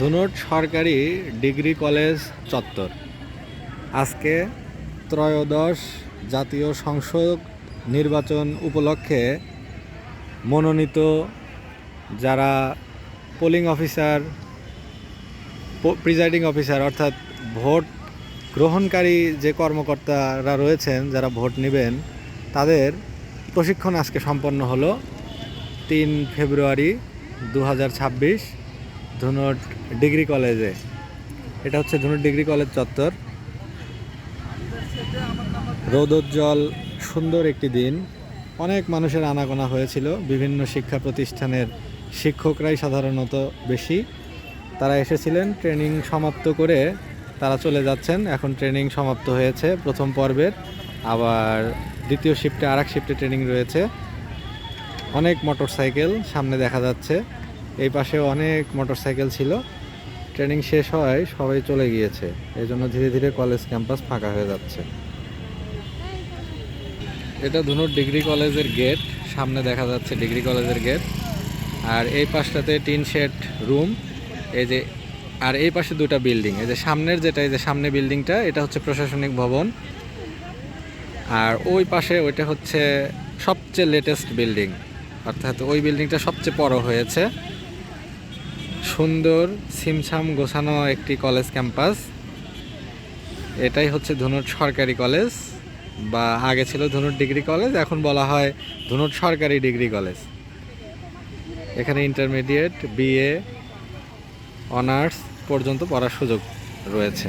ধুনট সরকারি degree college চত্বর। আজকে ত্রয়োদশ জাতীয় সংসদ নির্বাচন উপলক্ষে মনোনীত যারা পোলিং অফিসার প্রিজাইডিং অফিসার অর্থাৎ ভোট গ্রহণকারী যে কর্মকর্তারা রয়েছেন, যারা ভোট নেবেন, তাদের প্রশিক্ষণ আজকে সম্পন্ন হলো তিন ফেব্রুয়ারি দু হাজার ছাব্বিশ। ধুনট ডিগ্রি কলেজে। এটা হচ্ছে ধুনট ডিগ্রি কলেজ চত্বর। রৌদোজ্জ্বল, সুন্দর একটি দিন। অনেক মানুষের আনাগোনা হয়েছিল। বিভিন্ন শিক্ষা প্রতিষ্ঠানের শিক্ষকরাই সাধারণত বেশি। তারা এসেছিলেন, ট্রেনিং সমাপ্ত করে তারা চলে যাচ্ছেন। এখন ট্রেনিং সমাপ্ত হয়েছে প্রথম পর্বের। আবার দ্বিতীয় শিফটে আর এক শিফটে ট্রেনিং রয়েছে। অনেক মোটরসাইকেল সামনে দেখা যাচ্ছে। এই পাশে অনেক মোটরসাইকেল ছিল। ট্রেনিং শেষ হয়, সবাই চলে গিয়েছে। এই জন্য ধীরে ধীরে কলেজ ক্যাম্পাস ফাঁকা হয়ে যাচ্ছে। এটা ধুনুর ডিগ্রি কলেজের গেট, সামনে দেখা যাচ্ছে ডিগ্রি কলেজের গেট। আর এই পাশটাতে টিন শেড রুম, এই যে, আর এই পাশে দুটো বিল্ডিং। এই যে সামনের যেটা, এই যে সামনে বিল্ডিংটা, এটা হচ্ছে প্রশাসনিক ভবন। আর ওই পাশে ওইটা হচ্ছে সবচেয়ে লেটেস্ট বিল্ডিং অর্থাৎ ওই বিল্ডিংটা সবচেয়ে বড় হয়েছে। সুন্দর সিমসাম গোছানো একটি কলেজ ক্যাম্পাস। এটাই হচ্ছে ধনুট সরকারি কলেজ বা আগে ছিল ধনুট ডিগ্রি কলেজ, এখন বলা হয় ধনুট সরকারি ডিগ্রি কলেজ। এখানে ইন্টারমিডিয়েট, বিএ, অনার্স পর্যন্ত পড়ার সুযোগ রয়েছে।